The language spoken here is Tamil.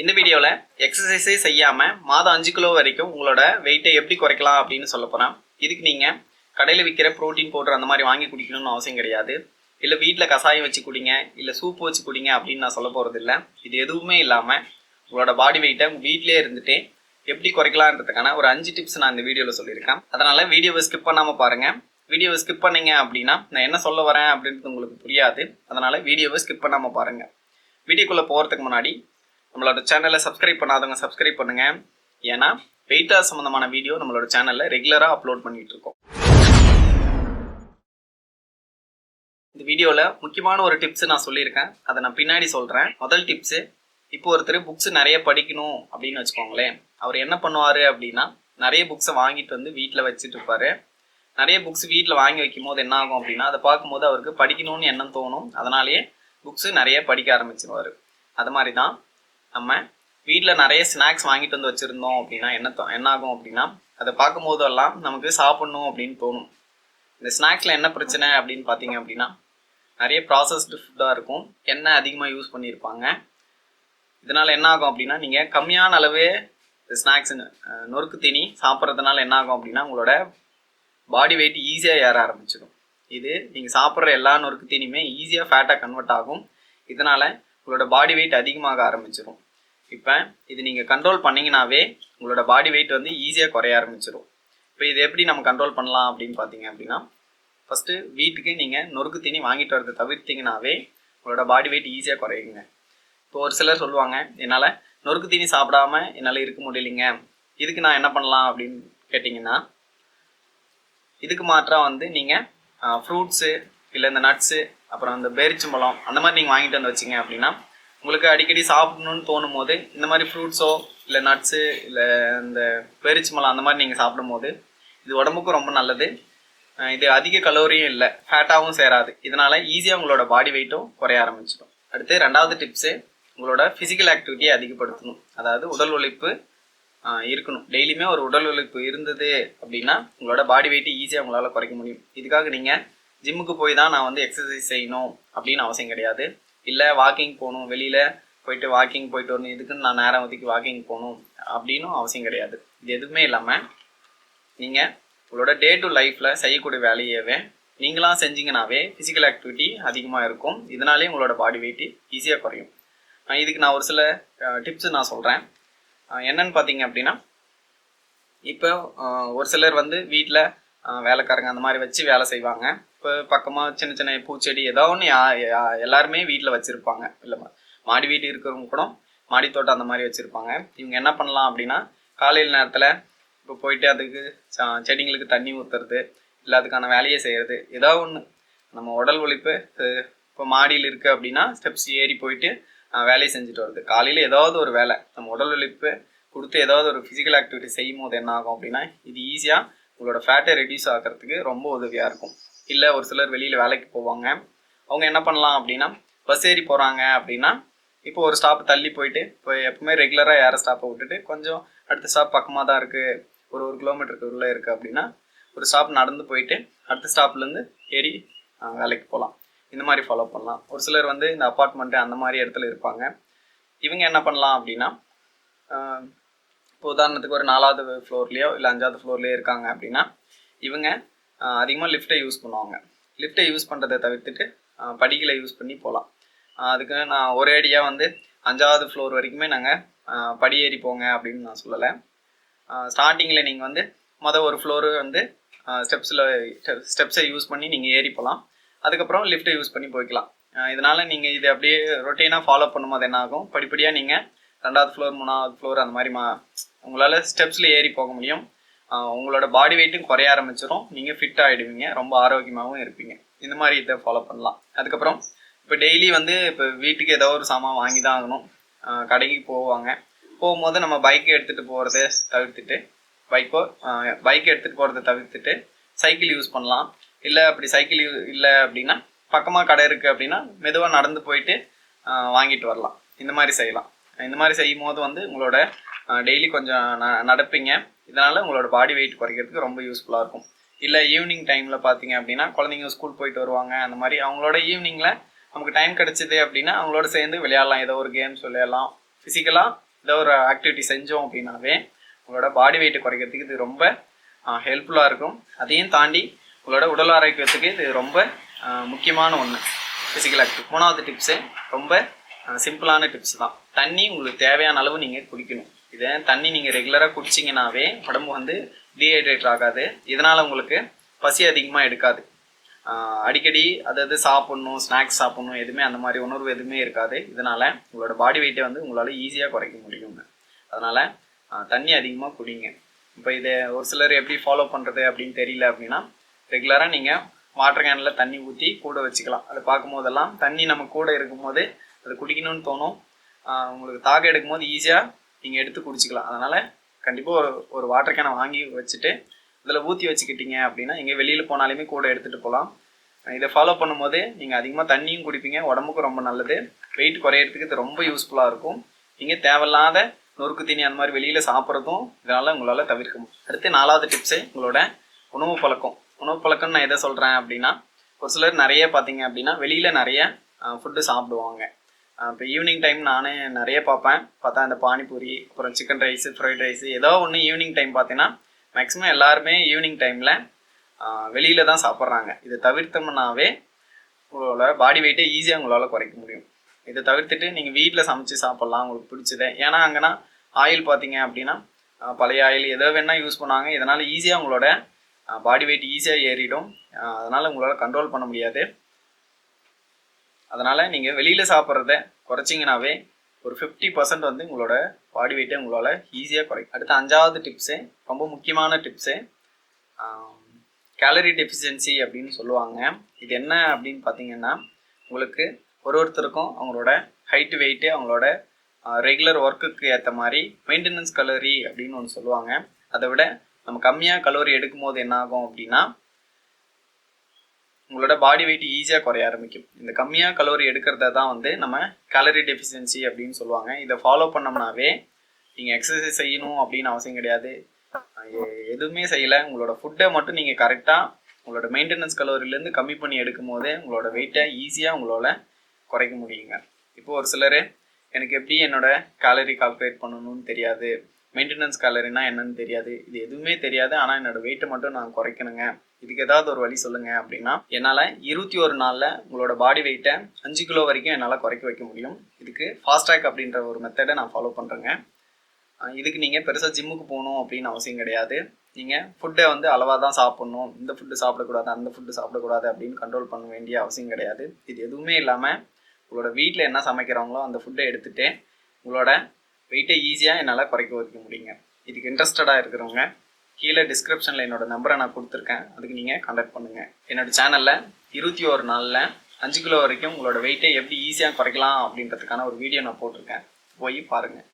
இந்த வீடியோவில் எக்ஸசைஸே செய்யாமல் மாதம் அஞ்சு கிலோ வரைக்கும் உங்களோட வெயிட்டை எப்படி குறைக்கலாம் அப்படின்னு சொல்ல போகிறேன் இதுக்கு நீங்கள் கடையில் விற்கிற ப்ரோட்டீன் பவுடர் அந்த மாதிரி வாங்கி குடிக்கணும்னு அவசியம் கிடையாது. இல்லை வீட்டில் கசாயம் வச்சு குடிங்க இல்லை சூப் வச்சு குடிங்க அப்படின்னு நான் சொல்ல போகிறது இல்லை இது எதுவுமே இல்லாமல் உங்களோட பாடி வெயிட்டை வீட்டிலே இருந்துட்டு எப்படி குறைக்கலான்றதுக்கான ஒரு அஞ்சு டிப்ஸ் நான் இந்த வீடியோவில் சொல்லியிருக்கேன். அதனால் வீடியோவை ஸ்கிப் பண்ணாமல் பாருங்கள் வீடியோவை ஸ்கிப் பண்ணீங்க அப்படின்னா நான் என்ன சொல்ல வரேன் அப்படின்றது உங்களுக்கு புரியாது. அதனால் வீடியோவை ஸ்கிப் பண்ணாமல் பாருங்கள் வீடியோக்குள்ளே போகிறதுக்கு முன்னாடி நம்மளோட சேனலை சப்ஸ்கிரைப் பண்ணாதவங்க சப்ஸ்கிரைப் பண்ணுங்கள் ஏன்னா வெயிட்டார் சம்மந்தமான வீடியோ நம்மளோட சேனலில் ரெகுலராக அப்லோட் பண்ணிட்டு இருக்கோம். இந்த வீடியோவில் முக்கியமான ஒரு டிப்ஸ் நான் சொல்லியிருக்கேன். அதை நான் பின்னாடி சொல்கிறேன் முதல் டிப்ஸு இப்போ ஒருத்தர் புக்ஸ் நிறைய படிக்கணும் அப்படின்னு வச்சுக்கோங்களேன். அவர் என்ன பண்ணுவார் அப்படின்னா நிறைய புக்ஸை வாங்கிட்டு வந்து வீட்டில் வச்சுட்டு இருப்பார். நிறைய புக்ஸ் வீட்டில் வாங்கி வைக்கும் போது என்ன ஆகும் அப்படின்னா அதை பார்க்கும்போது அவருக்கு படிக்கணும்னு எண்ணம் தோணும். அதனாலேயே புக்ஸு நிறைய படிக்க ஆரம்பிச்சிருவார். அது மாதிரி தான் நம்ம வீட்டில் நிறைய ஸ்நாக்ஸ் வாங்கிட்டு வந்து வச்சுருந்தோம் அப்படின்னா என்ன என்ன ஆகும் அப்படின்னா அதை பார்க்கும்போதெல்லாம் நமக்கு சாப்பிட்ணும் அப்படின்னு தோணும். இந்த ஸ்நாக்ஸில் என்ன பிரச்சனை அப்படின்னு பார்த்தீங்க அப்படின்னா நிறைய ப்ராசஸ்டு ஃபுட்டாக இருக்கும். எண்ணெய் அதிகமாக யூஸ் பண்ணியிருப்பாங்க. இதனால் என்ன ஆகும் அப்படின்னா நீங்கள் கம்மியான அளவே ஸ்நாக்ஸ் நொறுக்கு தீனி சாப்பிட்றதுனால என்ன ஆகும் அப்படின்னா உங்களோட பாடி வெயிட் ஈஸியாக ஏற ஆரம்பிச்சிடும். இது நீங்கள் சாப்பிட்ற எல்லா நொறுக்கு தீனியுமே ஈஸியாக ஃபேட்டாக கன்வெர்ட் ஆகும். இதனால் உங்களோட பாடி வெயிட் அதிகமாக ஆரம்பிச்சிடும் இப்போ இது நீங்கள் கண்ட்ரோல் பண்ணிங்கனாவே உங்களோட பாடி வெயிட் வந்து ஈஸியாக குறைய ஆரம்பிச்சிடும் இப்போ இது எப்படி நம்ம கண்ட்ரோல் பண்ணலாம் அப்படின்னு பார்த்தீங்க அப்படின்னா ஃபஸ்ட்டு வீட்டுக்கு நீங்கள் நொறுக்கு தீனி வாங்கிட்டு வரதை தவிர்த்தீங்கனாவே உங்களோட பாடி வெயிட் ஈஸியாக குறையுங்க. இப்போ ஒரு சிலர் சொல்லுவாங்க என்னால் நொறுக்கு தீனி சாப்பிடாம என்னால் இருக்க முடியலைங்க. இதுக்கு நான் என்ன பண்ணலாம்? அப்படின்னு கேட்டிங்கன்னா இதுக்கு மாற்றாக வந்து நீங்கள் ஃப்ரூட்ஸு இல்லை இந்த நட்ஸு அப்புறம் இந்த பேரிச்சம்பழம் அந்த மாதிரி நீங்கள் வாங்கிட்டு வந்து வச்சிங்க அப்படின்னா உங்களுக்கு அடிக்கடி சாப்பிடணும்னு தோணும் போது இந்த மாதிரி ஃப்ரூட்ஸோ இல்லை நட்ஸு இல்லை இந்த பேரிச்சம்பழம் அந்த மாதிரி நீங்கள் சாப்பிடும் போது இது உடம்புக்கும் ரொம்ப நல்லது. இது அதிக கலோரியும் இல்லை ஃபேட்டாகவும் சேராது. இதனால் ஈஸியாக உங்களோட பாடி வெயிட்டும் குறைய ஆரம்பிச்சிடும். அடுத்து ரெண்டாவது டிப்ஸு உங்களோட ஃபிசிக்கல் ஆக்டிவிட்டியை அதிகப்படுத்தணும். அதாவது உடல் உழைப்பு இருக்கணும். டெய்லியுமே ஒரு உடல் உழைப்பு இருந்தது அப்படின்னா உங்களோட பாடி வெயிட்டு ஈஸியாக உங்களால் குறைக்க முடியும். இதுக்காக நீங்கள் ஜிம்முக்கு போய் தான் நான் வந்து எக்ஸசைஸ் செய்யணும் அப்படின்னு அவசியம் கிடையாது. இல்லை வாக்கிங் போகணும். வெளியில் போயிட்டு வாக்கிங் போயிட்டு வரணும். இதுக்குன்னு நான் நேரம் ஒதுக்கி வாக்கிங் போகணும் அப்படின்னும் அவசியம் கிடையாது. இது எதுவுமே இல்லாமல் நீங்கள் உங்களோட டே டு லைஃப்பில் செய்யக்கூடிய வேலையவே நீங்களாம் செஞ்சீங்கனாவே ஃபிசிக்கல் ஆக்டிவிட்டி அதிகமாக இருக்கும். இதனாலே உங்களோட பாடி வெயிட் ஈஸியாக குறையும். இதுக்கு நான் ஒரு சில டிப்ஸ் நான் சொல்கிறேன் என்னன்னு பார்த்தீங்க அப்படின்னா இப்போ ஒரு சிலர் வந்து வீட்டில் வேலைக்காரங்க அந்த மாதிரி வச்சு வேலை செய்வாங்க. இப்போ பக்கமாக சின்ன சின்ன பூச்செடி ஏதோ ஒன்று எல்லாருமே வீட்டில் வச்சுருப்பாங்க. இல்லை மாடி வீடு இருக்கிறவங்க கூட மாடி தோட்டம் அந்த மாதிரி வச்சுருப்பாங்க. இவங்க என்ன பண்ணலாம் அப்படின்னா காலையில் நேரத்தில் இப்போ போயிட்டு அதுக்கு செடிங்களுக்கு தண்ணி ஊற்றுறது இல்லை அதுக்கான வேலையை செய்கிறது ஏதோ ஒன்று நம்ம உடல் உழைப்பு இப்போ மாடியில் இருக்குது அப்படின்னா ஸ்டெப்ஸ் ஏறி போயிட்டு வேலையை செஞ்சுட்டு வருது காலையில் ஏதாவது ஒரு வேலை நம்ம உடல் உழைப்பு கொடுத்து ஏதாவது ஒரு ஃபிசிக்கல் ஆக்டிவிட்டி செய்யும் போது என்ன ஆகும் அப்படின்னா இது ஈஸியாக உங்களோட ஃபேட்டை ரெடியூஸ் ஆகிறதுக்கு ரொம்ப உதவியாக இருக்கும். இல்லை ஒரு சிலர் வெளியில் வேலைக்கு போவாங்க. அவங்க என்ன பண்ணலாம் அப்படின்னா பஸ் ஏறி போகிறாங்க அப்படின்னா இப்போ ஒரு ஸ்டாப் தள்ளி போயிட்டு இப்போ எப்பவுமே ரெகுலராக ஏற ஸ்டாப்பை விட்டுட்டு கொஞ்சம் அடுத்த ஸ்டாப் பக்கமாக தான் இருக்குது ஒரு ஒரு கிலோமீட்டருக்கு உள்ளே இருக்குது அப்படின்னா ஒரு ஸ்டாப் நடந்து போயிட்டு அடுத்த ஸ்டாப்லேருந்து ஏறி வேலைக்கு போகலாம் இந்த மாதிரி ஃபாலோ பண்ணலாம். ஒரு சிலர் வந்து இந்த அப்பார்ட்மெண்ட்டு அந்த மாதிரி இடத்துல இருப்பாங்க. இவங்க என்ன பண்ணலாம் அப்படின்னா இப்போ உதாரணத்துக்கு ஒரு நாலாவது ஃப்ளோர்லேயோ இல்லை அஞ்சாவது ஃப்ளோர்லேயோ இருக்காங்க அப்படின்னா இவங்க அதிகமாக லிஃப்ட்டை யூஸ் பண்ணுவாங்க. லிஃப்ட்டை யூஸ் பண்ணுறதை தவிர்த்துட்டு படிகளை யூஸ் பண்ணி போகலாம் அதுக்கு நான் ஒரே அடியாக வந்து அஞ்சாவது ஃப்ளோர் வரைக்குமே நாங்கள் படி ஏறி போங்க அப்படின்னு நான் சொல்லலை. ஸ்டார்டிங்கில் நீங்கள் வந்து மொதல் ஒரு ஃப்ளோரு வந்து ஸ்டெப்ஸில் ஸ்டெப்ஸை யூஸ் பண்ணி நீங்கள் ஏறி போகலாம் அதுக்கப்புறம் லிஃப்ட்டை யூஸ் பண்ணி போய்க்கலாம். இதனால் நீங்கள் இது அப்படியே ரொட்டீனாக ஃபாலோ பண்ணும்போது என்ன ஆகும்? படிப்படியாக நீங்கள் ரெண்டாவது ஃப்ளோர் மூணாவது ஃப்ளோர் அந்த மாதிரி மா உங்களால் ஸ்டெப்ஸில் ஏறி போக முடியும். உங்களோட பாடி வெயிட்டும் குறைய ஆரம்பிச்சிடும் நீங்கள் ஃபிட் ஆகிடுவீங்க ரொம்ப ஆரோக்கியமாகவும் இருப்பீங்க. இந்த மாதிரி இதை ஃபாலோ பண்ணலாம். அதுக்கப்புறம் இப்போ டெய்லி வந்து இப்போ வீட்டுக்கு ஏதோ ஒரு சாமான் வாங்கி தான் ஆகணும். கடைக்கு போவாங்க. போகும்போது நம்ம பைக்கை எடுத்துகிட்டு போகிறத தவிர்த்துட்டு பைக்கோ பைக் எடுத்துகிட்டு போகிறத தவிர்த்துட்டு சைக்கிள் யூஸ் பண்ணலாம். இல்லை அப்படி சைக்கிள் இல்லை அப்படின்னா பக்கமாக கடை இருக்குது அப்படின்னா மெதுவாக நடந்து போயிட்டு வாங்கிட்டு வரலாம். இந்த மாதிரி செய்யலாம். இந்த மாதிரி செய்யும் போது வந்து உங்களோட டெய்லி கொஞ்சம் ந- நடப்பீங்க. இதனால் உங்களோட பாடி வெயிட் குறைக்கிறதுக்கு ரொம்ப யூஸ்ஃபுல்லாக இருக்கும். இல்லை ஈவினிங் டைமில் பார்த்தீங்க அப்படின்னா குழந்தைங்க ஸ்கூல் போயிட்டு வருவாங்க அந்த மாதிரி அவங்களோட ஈவினிங்கில் நமக்கு டைம் கிடச்சிது அப்படின்னா அவங்களோட சேர்ந்து விளையாடலாம். ஏதோ ஒரு கேம்ஸ் விளையாடலாம். ஃபிசிக்கலாக ஏதோ ஒரு ஆக்டிவிட்டி செஞ்சோம் அப்படின்னாவே உங்களோட பாடி வெயிட் குறைக்கிறதுக்கு இது ரொம்ப ஹெல்ப்ஃபுல்லாக இருக்கும். அதையும் தாண்டி உங்களோட உடல் ஆரோக்கியத்துக்கு இது ரொம்ப முக்கியமான ஒன்று ஃபிசிக்கல் ஆக்டிவ் மூணாவது டிப்ஸு ரொம்ப சிம்பிளான டிப்ஸ் தான் தண்ணி உங்களுக்கு தேவையான அளவு நீங்கள் குடிக்கணும். இதை தண்ணி நீங்கள் ரெகுலராக குடிச்சிங்கனாவே உடம்பு வந்து டீஹைட்ரேட் ஆகாது. இதனால் உங்களுக்கு பசி அதிகமாக எடுக்காது. அடிக்கடி அதாவது சாப்பிட்ணும் ஸ்நாக்ஸ் சாப்பிட்ணும் எதுவுமே அந்த மாதிரி உணர்வு எதுவுமே இருக்காது. இதனால் உங்களோட பாடி வெயிட்டை வந்து உங்களால் ஈஸியாக குறைக்க முடியுங்க. அதனால் தண்ணி அதிகமாக குடிங்க. இப்போ இதை ஒரு சிலர் எப்படி ஃபாலோ பண்ணுறது அப்படின்னு தெரியல அப்படின்னா ரெகுலராக நீங்கள் வாட்டர் கேனில் தண்ணி ஊற்றி கூட வச்சுக்கலாம். அதை பார்க்கும் போதெல்லாம் தண்ணி நம்ம கூட இருக்கும்போது அது குடிக்கணும்னு தோணும். உங்களுக்கு தாக எடுக்கும்போது ஈஸியாக நீங்கள் எடுத்து குடிச்சிக்கலாம். அதனால் கண்டிப்பாக ஒரு ஒரு வாட்டர் கேனை வாங்கி வச்சுட்டு இதில் ஊற்றி வச்சுக்கிட்டீங்க அப்படின்னா எங்கே வெளியில் போனாலுமே கூட எடுத்துகிட்டு போகலாம் இதை ஃபாலோ பண்ணும்போது நீங்கள் அதிகமாக தண்ணியும் குடிப்பீங்க உடம்புக்கும் ரொம்ப நல்லது. வெயிட் குறையிறதுக்கு இது ரொம்ப யூஸ்ஃபுல்லாக இருக்கும். நீங்கள் தேவையில்லாத நொறுக்கு தீனி அந்த மாதிரி வெளியில் சாப்பிட்றதும் இதனால் உங்களால் தவிர்க்க முடியும். அடுத்து நாலாவது டிப்ஸு உங்களோட உணவு பழக்கம். உணவு பழக்கம் நான் எதை சொல்கிறேன் அப்படின்னா ஒரு சிலர் நிறைய பார்த்தீங்க அப்படின்னா வெளியில் நிறைய ஃபுட்டு சாப்பிடுவாங்க. இப்போ ஈவினிங் டைம் நானே நிறைய பார்ப்பேன். பார்த்தா இந்த பானிபூரி அப்புறம் சிக்கன் ரைஸு ஃப்ரைட் ரைஸு ஏதோ ஒன்று ஈவினிங் டைம் பார்த்தீங்கன்னா மேக்ஸிமம் எல்லாருமே ஈவினிங் டைமில் வெளியில் தான் சாப்பிட்றாங்க. இதை தவிர்த்தோம்னாவே உங்களோட பாடி வெயிட்டை ஈஸியாக உங்களால் குறைக்க முடியும். இதை தவிர்த்துட்டு நீங்கள் வீட்டில் சமைச்சு சாப்பிட்லாம் உங்களுக்கு பிடிச்சதை. ஏன்னா அங்கேனா ஆயில் பார்த்தீங்க அப்படின்னா பழைய ஆயில் எதோ வேணால் யூஸ் பண்ணாங்க இதனால் ஈஸியாக உங்களோட பாடி வெயிட் ஈஸியாக ஏறிடும். அதனால் உங்களால் கண்ட்ரோல் பண்ண முடியாது. அதனால் நீங்கள் வெளியில் சாப்பிட்றத குறைச்சிங்கனாவே ஒரு ஃபிஃப்டி பர்சன்ட் வந்து உங்களோட பாடி வெயிட்டை உங்களால் ஈஸியாக குறைக்கும் அடுத்த அஞ்சாவது டிப்ஸு ரொம்ப முக்கியமான டிப்ஸு கேலரி டெஃபிஷியன்சி அப்படின்னு சொல்லுவாங்க. இது என்ன அப்படின்னு பார்த்தீங்கன்னா உங்களுக்கு ஒரு ஒருத்தருக்கும் அவங்களோட ஹைட்டு வெயிட்டு அவங்களோட ரெகுலர் ஒர்க்குக்கு ஏற்ற மாதிரி மெயின்டெனன்ஸ் கலோரி அப்படின்னு ஒன்று சொல்லுவாங்க. அதை விட நம்ம கம்மியாக கலோரி எடுக்கும் போது என்ன ஆகும் அப்படின்னா உங்களோட பாடி வெயிட் ஈஸியாக குறைய ஆரம்பிக்கும். இந்த கம்மியாக கலோரி எடுக்கிறத தான் வந்து நம்ம கேலரி டெஃபிஷியன்சி அப்படின்னு சொல்லுவாங்க. இதை ஃபாலோ பண்ணோம்னாவே நீங்கள் எக்ஸசைஸ் செய்யணும் அப்படின்னு அவசியம் கிடையாது. எதுவுமே செய்யலை. உங்களோட ஃபுட்டை மட்டும் நீங்கள் கரெக்டாக உங்களோட மெயின்டெனன்ஸ் கலோரிலேருந்து கம்மி பண்ணி எடுக்கும் போதே உங்களோட வெயிட்டை ஈஸியாக உங்களால் குறைக்க முடியுங்க. இப்போ ஒரு சிலர் எனக்கு எப்படி என்னோட கேலரி கால்குலேட் பண்ணணும்னு தெரியாது. மெயின்டெனன்ஸ் கேலரினா என்னன்னு தெரியாது. இது எதுவுமே தெரியாது. ஆனால் என்னோட வெயிட்டை மட்டும் நான் குறைக்கணுங்க. இதுக்கு ஏதாவது ஒரு வழி சொல்லுங்க அப்படின்னா என்னால் இருபத்தி ஒரு நாளில் உங்களோட பாடி வெயிட்டை அஞ்சு கிலோ வரைக்கும் என்னால் குறைக்க வைக்க முடியும். இதுக்கு ஃபாஸ்ட்ராக் அப்படின்ற ஒரு மெத்தடை நான் ஃபாலோ பண்ணுறேங்க இதுக்கு நீங்கள் பெருசாக ஜிம்முக்கு போகணும் அப்படின்னு அவசியம் கிடையாது. நீங்கள் ஃபுட்டை வந்து அளவாக தான் சாப்பிட்ணும். இந்த ஃபுட்டு சாப்பிடக்கூடாது அந்த ஃபுட்டு சாப்பிடக்கூடாது அப்படின்னு கண்ட்ரோல் பண்ண வேண்டிய அவசியம் கிடையாது. இது எதுவுமே இல்லாமல் உங்களோட வீட்டில் என்ன சமைக்கிறாங்களோ அந்த ஃபுட்டை எடுத்துகிட்டு உங்களோட வெயிட்டை ஈஸியாக என்னால் குறைக்க வைக்க முடியுங்க. இதுக்கு இன்ட்ரெஸ்டடாக இருக்கிறவங்க கீழே டிஸ்கிரிப்ஷனில் என்னோட நம்பரை நான் கொடுத்துருக்கேன். அதுக்கு நீங்கள் கான்டாக்ட் பண்ணுங்கள் என்னோடய சேனலில் இருபத்தி ஒரு நாளில் அஞ்சு கிலோ வரைக்கும் உங்களோட வெயிட்டை எப்படி ஈஸியாக குறைக்கலாம் அப்படின்றதுக்கான ஒரு வீடியோ நான் போட்டிருக்கேன். போய் பாருங்கள்